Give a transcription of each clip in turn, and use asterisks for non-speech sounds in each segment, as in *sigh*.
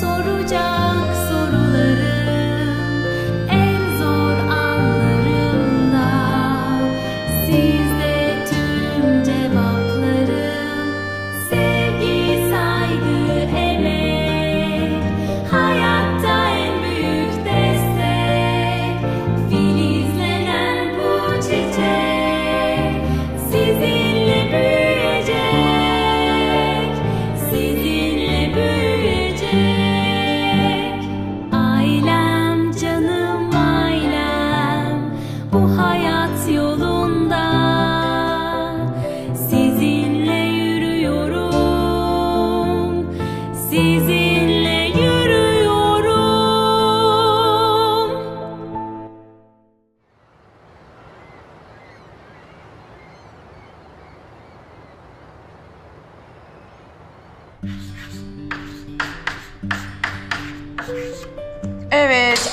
soracağım.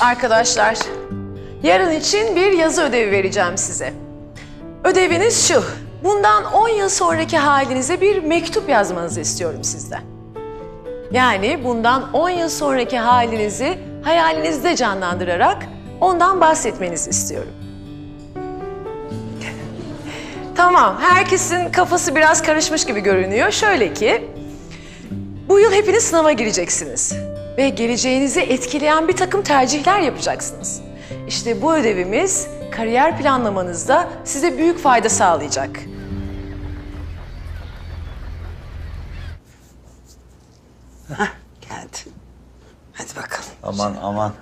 Arkadaşlar, yarın için bir yazı ödevi vereceğim size. Ödeviniz şu. Bundan 10 yıl sonraki halinize bir mektup yazmanızı istiyorum sizden. Yani bundan 10 yıl sonraki halinizi hayalinizde canlandırarak ondan bahsetmenizi istiyorum. Tamam, herkesin kafası biraz karışmış gibi görünüyor. Şöyle ki, bu yıl hepiniz sınava gireceksiniz. Ve geleceğinizi etkileyen bir takım tercihler yapacaksınız. İşte bu ödevimiz kariyer planlamanızda size büyük fayda sağlayacak. Geldi. Hadi bakalım. Aman aman.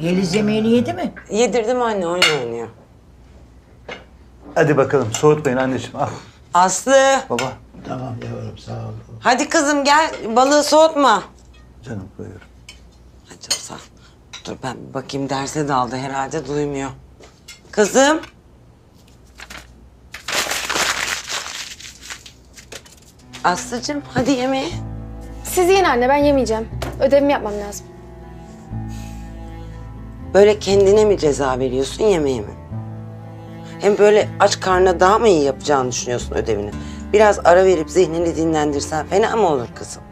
Yeliz yemeğini yedi mi? Yedirdim anne oyun oynuyor. Hadi bakalım soğutmayın anneciğim. Al Aslı. baba. Tamam yavrum sağ ol. Hadi kızım gel balığı soğutma. Canım koyuyorum. Hadi canım sağ ol. Dur ben bir bakayım derse daldı herhalde duymuyor. Kızım. Aslıcığım hadi yemeğe. Siz yiyin anne ben yemeyeceğim. Ödevimi yapmam lazım. Böyle kendine mi ceza veriyorsun yemeğe mi? Hem böyle aç karnına daha mı iyi yapacağını düşünüyorsun ödevini? Biraz ara verip zihnini dinlendirsen fena mı olur kızım?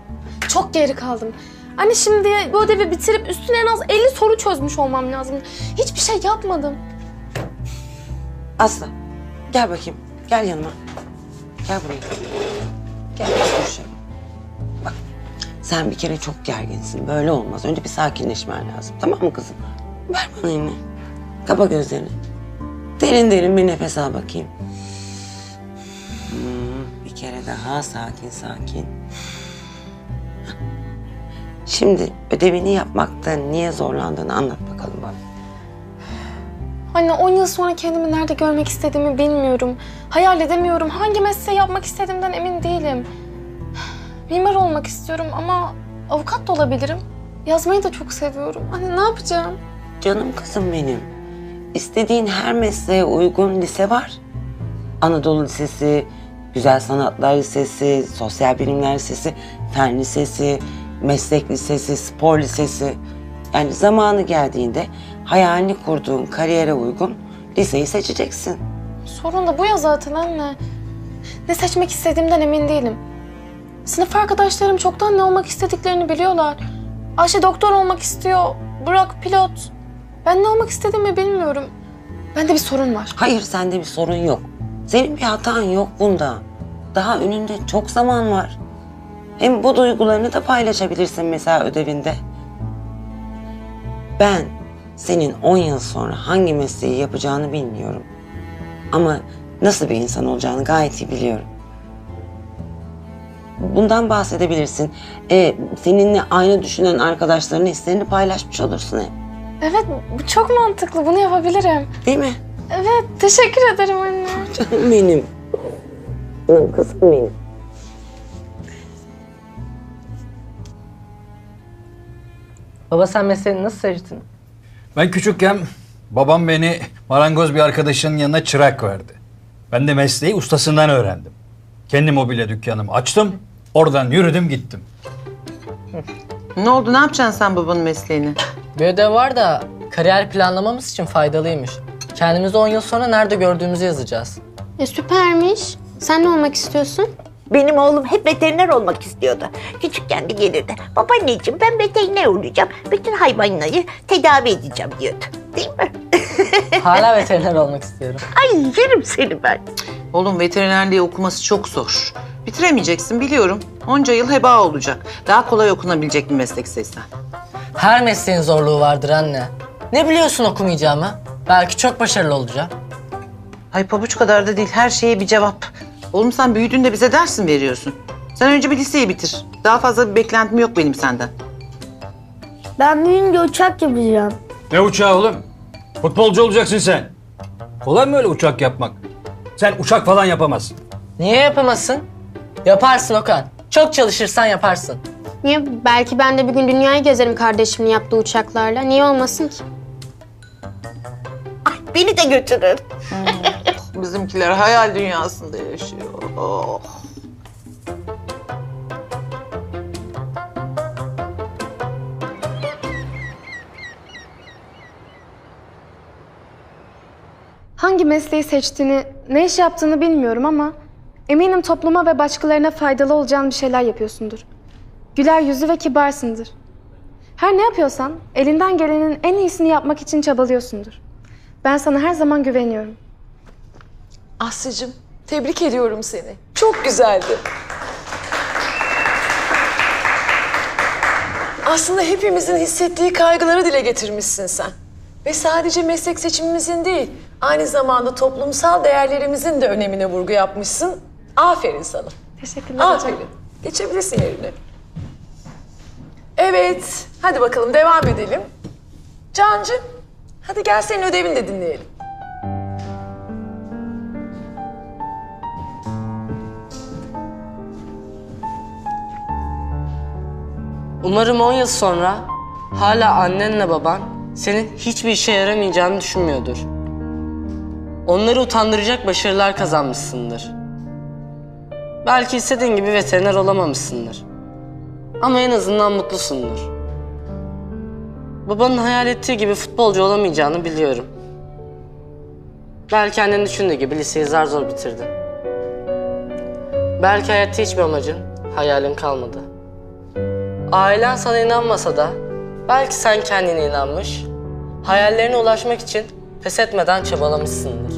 Çok geri kaldım. Anne şimdi bu ödevi bitirip üstüne en az 50 soru çözmüş olmam lazım. Hiçbir şey yapmadım. Aslı gel bakayım. Gel yanıma. Gel buraya. Gel konuşalım. Bak sen bir kere çok gerginsin. Böyle olmaz. Önce bir sakinleşmen lazım. Tamam mı kızım? Ver bana elini. Kapa gözlerini. Derin derin bir nefes al bakayım. Hmm, bir kere daha sakin sakin. Şimdi ödevini yapmakta niye zorlandığını anlat bakalım bana. Anne 10 yıl sonra kendimi nerede görmek istediğimi bilmiyorum. Hayal edemiyorum. Hangi mesleği yapmak istediğimden emin değilim. Mimar olmak istiyorum ama avukat da olabilirim. Yazmayı da çok seviyorum. Anne ne yapacağım? Canım kızım benim. İstediğin her mesleğe uygun lise var. Anadolu Lisesi, Güzel Sanatlar Lisesi, Sosyal Bilimler Lisesi, Fen Lisesi, Meslek Lisesi, Spor Lisesi. Yani zamanı geldiğinde hayalini kurduğun kariyere uygun liseyi seçeceksin. Sorun da bu ya zaten anne. Ne seçmek istediğimden emin değilim. Sınıf arkadaşlarım çoktan ne olmak istediklerini biliyorlar. Ayşe doktor olmak istiyor, Burak pilot. Ben ne olmak istediğimi bilmiyorum. Bende bir sorun var. Hayır sende bir sorun yok. Senin bir hatan yok bunda. Daha önünde çok zaman var. Hem bu duygularını da paylaşabilirsin mesela ödevinde. Ben senin 10 yıl sonra hangi mesleği yapacağını bilmiyorum. Ama nasıl bir insan olacağını gayet iyi biliyorum. Bundan bahsedebilirsin. Ee, seninle aynı düşünen arkadaşlarının hislerini paylaşmış olursun hep. Evet, bu çok mantıklı. Bunu yapabilirim. Değil mi? Evet, teşekkür ederim anne. Canım benim. Canım kızım benim. Baba sen mesleğini nasıl seçtin? Ben küçükken babam beni marangoz bir arkadaşının yanına çırak verdi. Ben de mesleği ustasından öğrendim. Kendi mobilya dükkanımı açtım. Oradan yürüdüm gittim. Ne oldu? Ne yapacaksın sen babanın mesleğini? Bir ödev var da kariyer planlamamız için faydalıymış. Kendimizi 10 yıl sonra nerede gördüğümüzü yazacağız. E, süpermiş. Sen ne olmak istiyorsun? Benim oğlum hep veteriner olmak istiyordu. Küçükken de gelirdi. Babaanneciğim ben veteriner olacağım. Bütün hayvanları tedavi edeceğim diyordu. Değil mi? *laughs* Hala veteriner olmak istiyorum. Ay yerim seni ben. Oğlum veterinerliği okuması çok zor. Bitiremeyeceksin biliyorum. Onca yıl heba olacak. Daha kolay okunabilecek bir meslek seçsen. Her mesleğin zorluğu vardır anne. Ne biliyorsun okumayacağımı? Belki çok başarılı olacağım. Hay pabuç kadar da değil. Her şeye bir cevap. Oğlum sen büyüdüğünde bize ders mi veriyorsun? Sen önce bir liseyi bitir. Daha fazla bir beklentim yok benim senden. Ben büyüyünce uçak yapacağım. Ne uçağı oğlum? Futbolcu olacaksın sen. Kolay mı öyle uçak yapmak? Sen uçak falan yapamazsın. Niye yapamazsın? Yaparsın Okan. Çok çalışırsan yaparsın. Niye? Belki ben de bir gün dünyayı gezerim kardeşimin yaptığı uçaklarla. Niye olmasın ki? Ay beni de götürür. Bizimkiler hayal dünyasında yaşıyor. Oh. Hangi mesleği seçtiğini, ne iş yaptığını bilmiyorum ama eminim topluma ve başkalarına faydalı olacağın bir şeyler yapıyorsundur. Güler yüzlü ve kibarsındır. Her ne yapıyorsan elinden gelenin en iyisini yapmak için çabalıyorsundur. Ben sana her zaman güveniyorum. Aslı'cığım tebrik ediyorum seni. Çok güzeldi. Aslında hepimizin hissettiği kaygıları dile getirmişsin sen. Ve sadece meslek seçimimizin değil, aynı zamanda toplumsal değerlerimizin de önemine vurgu yapmışsın. Aferin sana. Teşekkürler hocam. Aferin. Geçebilirsin yerine. Evet, hadi bakalım devam edelim. Cancı, hadi gel senin ödevini de dinleyelim. Umarım 10 yıl sonra hala annenle baban senin hiçbir işe yaramayacağını düşünmüyordur. Onları utandıracak başarılar kazanmışsındır. Belki istediğin gibi veteriner olamamışsındır. Ama en azından mutlusundur. Babanın hayal ettiği gibi futbolcu olamayacağını biliyorum. Belki annen düşündüğü gibi liseyi zar zor bitirdin. Belki hayatta hiçbir amacın, hayalin kalmadı. Ailen sana inanmasa da belki sen kendine inanmış, hayallerine ulaşmak için pes etmeden çabalamışsındır.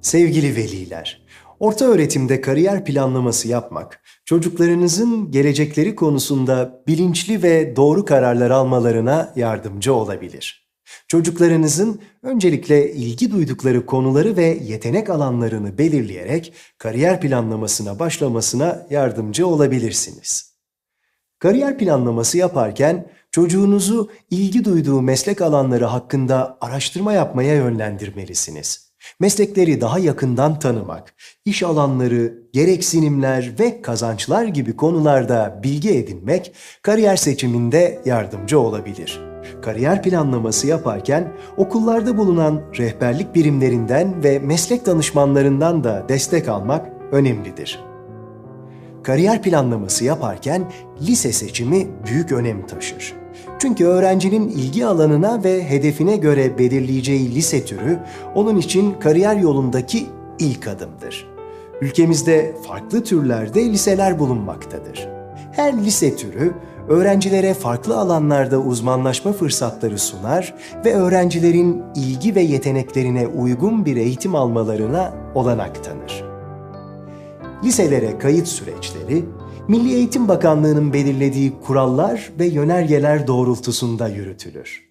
Sevgili veliler, orta öğretimde kariyer planlaması yapmak, çocuklarınızın gelecekleri konusunda bilinçli ve doğru kararlar almalarına yardımcı olabilir. Çocuklarınızın öncelikle ilgi duydukları konuları ve yetenek alanlarını belirleyerek kariyer planlamasına başlamasına yardımcı olabilirsiniz. Kariyer planlaması yaparken çocuğunuzu ilgi duyduğu meslek alanları hakkında araştırma yapmaya yönlendirmelisiniz. Meslekleri daha yakından tanımak, iş alanları, gereksinimler ve kazançlar gibi konularda bilgi edinmek kariyer seçiminde yardımcı olabilir. Kariyer planlaması yaparken okullarda bulunan rehberlik birimlerinden ve meslek danışmanlarından da destek almak önemlidir. Kariyer planlaması yaparken lise seçimi büyük önem taşır. Çünkü öğrencinin ilgi alanına ve hedefine göre belirleyeceği lise türü onun için kariyer yolundaki ilk adımdır. Ülkemizde farklı türlerde liseler bulunmaktadır. Her lise türü öğrencilere farklı alanlarda uzmanlaşma fırsatları sunar ve öğrencilerin ilgi ve yeteneklerine uygun bir eğitim almalarına olanak tanır. Liselere kayıt süreçleri Milli Eğitim Bakanlığı'nın belirlediği kurallar ve yönergeler doğrultusunda yürütülür.